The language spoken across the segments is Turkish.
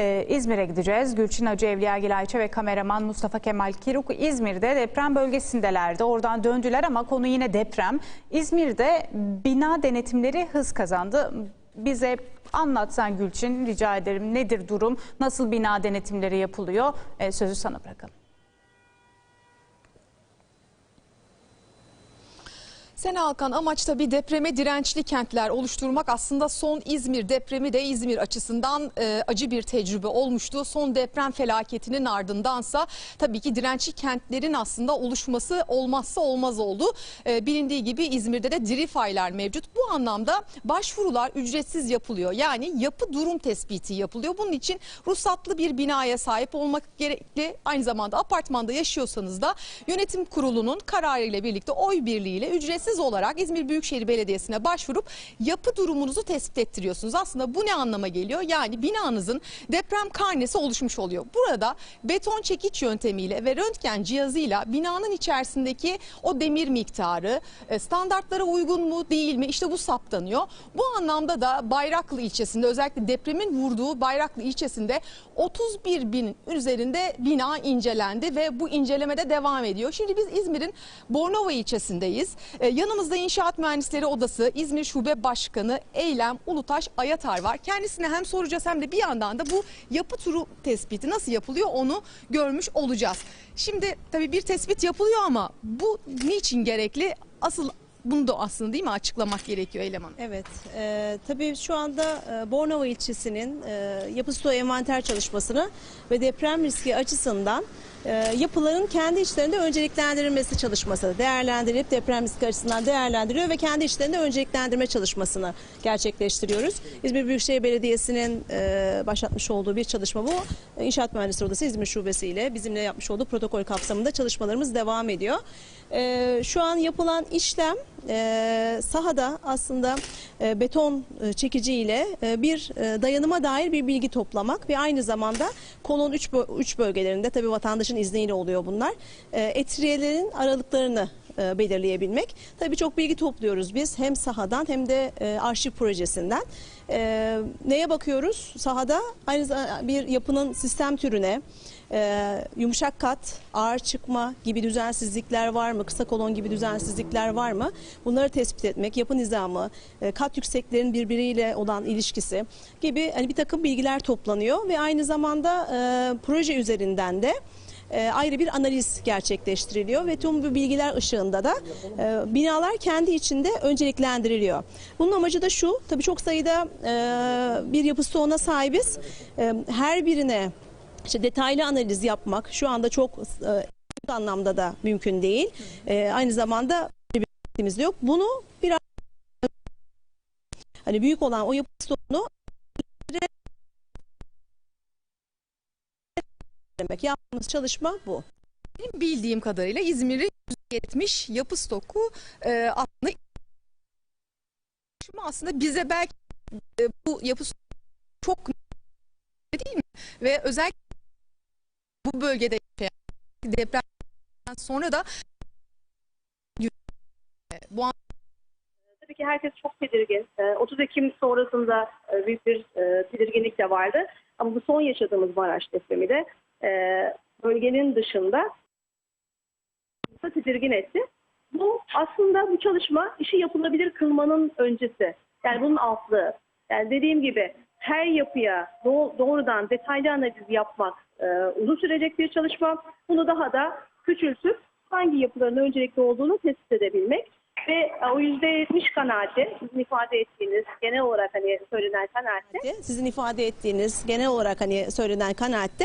Ee, İzmir'e gideceğiz. Gülçin Hacı Evliyagil Ayça ve kameraman Mustafa Kemal Kiruk İzmir'de deprem bölgesindelerdi. Oradan döndüler ama konu yine deprem. İzmir'de bina denetimleri hız kazandı. Bize anlatsan Gülçin rica ederim. Nedir durum? Nasıl bina denetimleri yapılıyor? Ee, sözü sana bırakalım. Sena Alkan amaç tabii depreme dirençli kentler oluşturmak. Aslında son İzmir depremi de İzmir açısından e, acı bir tecrübe olmuştu. Son deprem felaketinin ardındansa tabii ki dirençli kentlerin aslında oluşması olmazsa olmaz oldu. E, bilindiği gibi İzmir'de de diri faylar mevcut. Bu anlamda başvurular ücretsiz yapılıyor. Yani yapı durum tespiti yapılıyor. Bunun için ruhsatlı bir binaya sahip olmak gerekli. Aynı zamanda apartmanda yaşıyorsanız da yönetim kurulunun kararıyla birlikte oy birliğiyle ücretsiz olarak İzmir Büyükşehir Belediyesi'ne başvurup yapı durumunuzu tespit ettiriyorsunuz. Aslında bu ne anlama geliyor? Yani binanızın deprem karnesi oluşmuş oluyor. Burada beton çekiç yöntemiyle ve röntgen cihazıyla binanın içerisindeki o demir miktarı e, standartlara uygun mu değil mi? İşte bu saptanıyor. Bu anlamda da Bayraklı ilçesinde özellikle depremin vurduğu Bayraklı ilçesinde 31 bin üzerinde bina incelendi ve bu incelemede devam ediyor. Şimdi biz İzmir'in Bornova ilçesindeyiz. Yanımızda İnşaat Mühendisleri Odası İzmir Şube Başkanı Eylem Ulutaş Ayatar var. Kendisine hem soracağız hem de bir yandan da bu yapı turu tespiti nasıl yapılıyor onu görmüş olacağız. Şimdi tabii bir tespit yapılıyor ama bu niçin gerekli? Asıl bunu da aslında değil mi açıklamak gerekiyor Eylem Hanım? Evet, e, tabii şu anda e, Bornova ilçesinin e, yapı stoğu envanter çalışmasını ve deprem riski açısından yapıların kendi içlerinde önceliklendirilmesi çalışması değerlendirilip deprem riski açısından değerlendiriyor ve kendi içlerinde önceliklendirme çalışmasını gerçekleştiriyoruz. İzmir Büyükşehir Belediyesi'nin e, başlatmış olduğu bir çalışma bu. E, İnşaat Mühendisleri Odası İzmir Şubesi ile bizimle yapmış olduğu protokol kapsamında çalışmalarımız devam ediyor. E, şu an yapılan işlem e, sahada aslında e, beton e, çekici ile e, bir e, dayanıma dair bir bilgi toplamak ve aynı zamanda kolon 3 3 bölgelerinde tabii vatandaşın izniyle oluyor bunlar. E, etriyelerin aralıklarını e, belirleyebilmek. Tabii çok bilgi topluyoruz biz hem sahadan hem de e, arşiv projesinden. E, neye bakıyoruz? Sahada aynı bir yapının sistem türüne, e, yumuşak kat, ağır çıkma gibi düzensizlikler var mı? Kısa kolon gibi düzensizlikler var mı? Bunları tespit etmek, yapı nizamı, kat yükseklerin birbiriyle olan ilişkisi gibi hani bir takım bilgiler toplanıyor ve aynı zamanda proje üzerinden de e, ayrı bir analiz gerçekleştiriliyor ve tüm bu bilgiler ışığında da e, binalar kendi içinde önceliklendiriliyor. Bunun amacı da şu, tabii çok sayıda e, bir yapı stoğuna sahibiz. Her birine işte detaylı analiz yapmak şu anda çok anlamda da mümkün değil. Aynı zamanda bir yok. Bunu biraz hani büyük olan o yapı stoğunu demek yaptığımız çalışma bu. Benim bildiğim kadarıyla İzmir'in %70 yapı stoku e, aslında aslında bize belki e, bu yapı stoku çok değil mi? Ve özellikle bu bölgede yaşayan depremden sonra da bu an Tabii ki herkes çok tedirgin. Ee, 30 Ekim sonrasında e, büyük bir e, tedirginlik de vardı. Ama bu son yaşadığımız Maraş depremi de e, bölgenin dışında da tedirgin etti. Bu aslında bu çalışma işi yapılabilir kılmanın öncesi. Yani bunun altlığı. Yani dediğim gibi her yapıya doğ- doğrudan detaylı analiz yapmak e, uzun sürecek bir çalışma. Bunu daha da küçültüp hangi yapıların öncelikli olduğunu tespit edebilmek ve e, o %70 kanaati sizin ifade ettiğiniz genel olarak hani söylenen kanaatte Sizin ifade ettiğiniz genel olarak hani söylenen kanaatte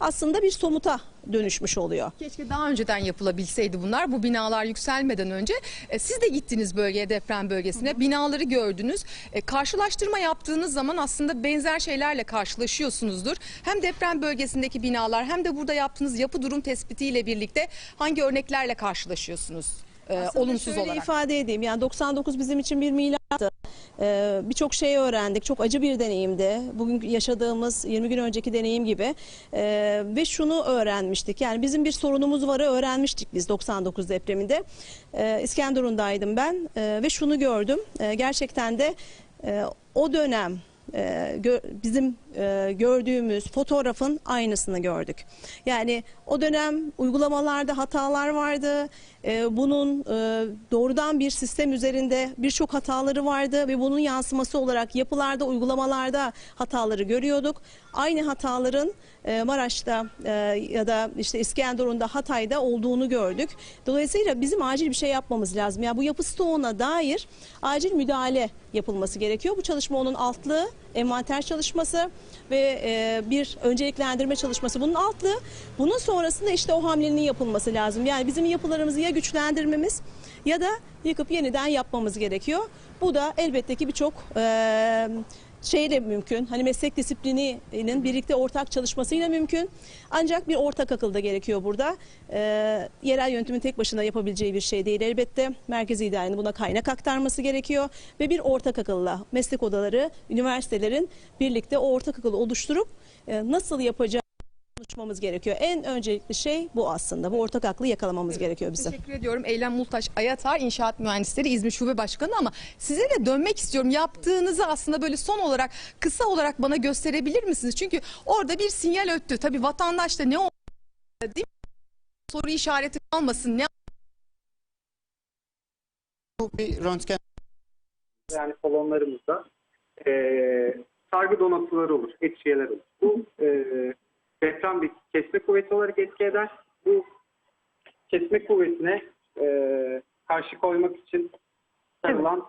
aslında bir somuta dönüşmüş oluyor. keşke daha önceden yapılabilseydi bunlar. Bu binalar yükselmeden önce E, siz de gittiniz bölgeye deprem bölgesine. Binaları gördünüz. E, karşılaştırma yaptığınız zaman aslında benzer şeylerle karşılaşıyorsunuzdur. Hem deprem bölgesindeki binalar hem de burada yaptığınız yapı durum tespitiyle birlikte hangi örneklerle karşılaşıyorsunuz? E, Aslında olumsuz şöyle olarak. ifade edeyim. Yani 99 bizim için bir milattı. Ee, Birçok şey öğrendik. Çok acı bir deneyimdi. Bugün yaşadığımız 20 gün önceki deneyim gibi. Ee, ve şunu öğrenmiştik. Yani bizim bir sorunumuz varı öğrenmiştik biz 99 depreminde. Ee, İskenderun'daydım ben Ee, ve şunu gördüm. Ee, gerçekten de e, o dönem e, bizim e, gördüğümüz fotoğrafın aynısını gördük. Yani o dönem uygulamalarda hatalar vardı. E, bunun e, doğrudan bir sistem üzerinde birçok hataları vardı ve bunun yansıması olarak yapılarda, uygulamalarda hataları görüyorduk. Aynı hataların e, Maraş'ta e, ya da işte İskenderun'da, Hatay'da olduğunu gördük. Dolayısıyla bizim acil bir şey yapmamız lazım. Yani bu yapı stoğuna dair acil müdahale yapılması gerekiyor. Bu çalışma onun altlığı, envanter çalışması ve e, bir önceliklendirme çalışması bunun altlığı. Bunun sonrasında işte o hamlenin yapılması lazım. Yani bizim yapılarımızı ya güçlendirmemiz ya da yıkıp yeniden yapmamız gerekiyor. Bu da elbette ki birçok e, şeyle mümkün. Hani meslek disiplininin birlikte ortak çalışmasıyla mümkün. Ancak bir ortak akıl da gerekiyor burada. Ee, yerel yönetimin tek başına yapabileceği bir şey değil elbette. Merkezi idarenin buna kaynak aktarması gerekiyor ve bir ortak akılla meslek odaları, üniversitelerin birlikte o ortak akıllı oluşturup e, nasıl yapacağı konuşmamız gerekiyor. En öncelikli şey bu aslında. Bu ortak aklı yakalamamız gerekiyor bizim. Teşekkür ediyorum Eylem Multaş Ayatar, İnşaat Mühendisleri İzmir Şube Başkanı ama size de dönmek istiyorum. Yaptığınızı aslında böyle son olarak kısa olarak bana gösterebilir misiniz? Çünkü orada bir sinyal öttü. Tabii vatandaş da ne oldu değil mi? Soru işareti kalmasın. Ne Bu bir röntgen yani salonlarımızda e, sargı donatıları olur, etkiyeler olur. Bu e, deprem bir kesme kuvveti olarak etki eder. Bu kesme kuvvetine e, karşı koymak için sarılan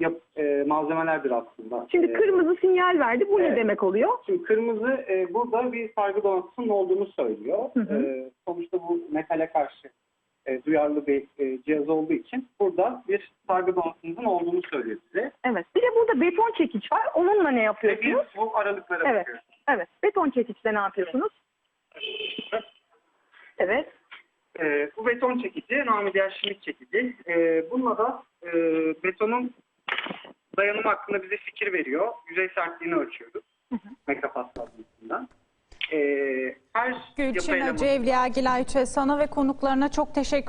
yap, e, malzemelerdir aslında. Şimdi E, kırmızı sinyal verdi. Bu ne evet. demek oluyor? Şimdi kırmızı e, burada bir sargı donatısının olduğunu söylüyor. E, sonuçta bu metale karşı e, duyarlı bir e, cihaz olduğu için burada bir sargı donatısının olduğunu söylüyor size. Evet. Bir de burada beton çekiç var. Onunla ne Ve biz yapıyorsunuz? bu aralıklara Evet. bakıyoruz. Beton çekiçle ne yapıyorsunuz? Evet. E, bu beton çekici, namı diğer şimit çekici. E, bununla da e, betonun dayanımı hakkında bize fikir veriyor. Yüzey sertliğini ölçüyoruz. Megapascal cinsinden. E, her Gülçin yapı elemanı- Hacı Evliya Gilayçe sana ve konuklarına çok teşekkürler.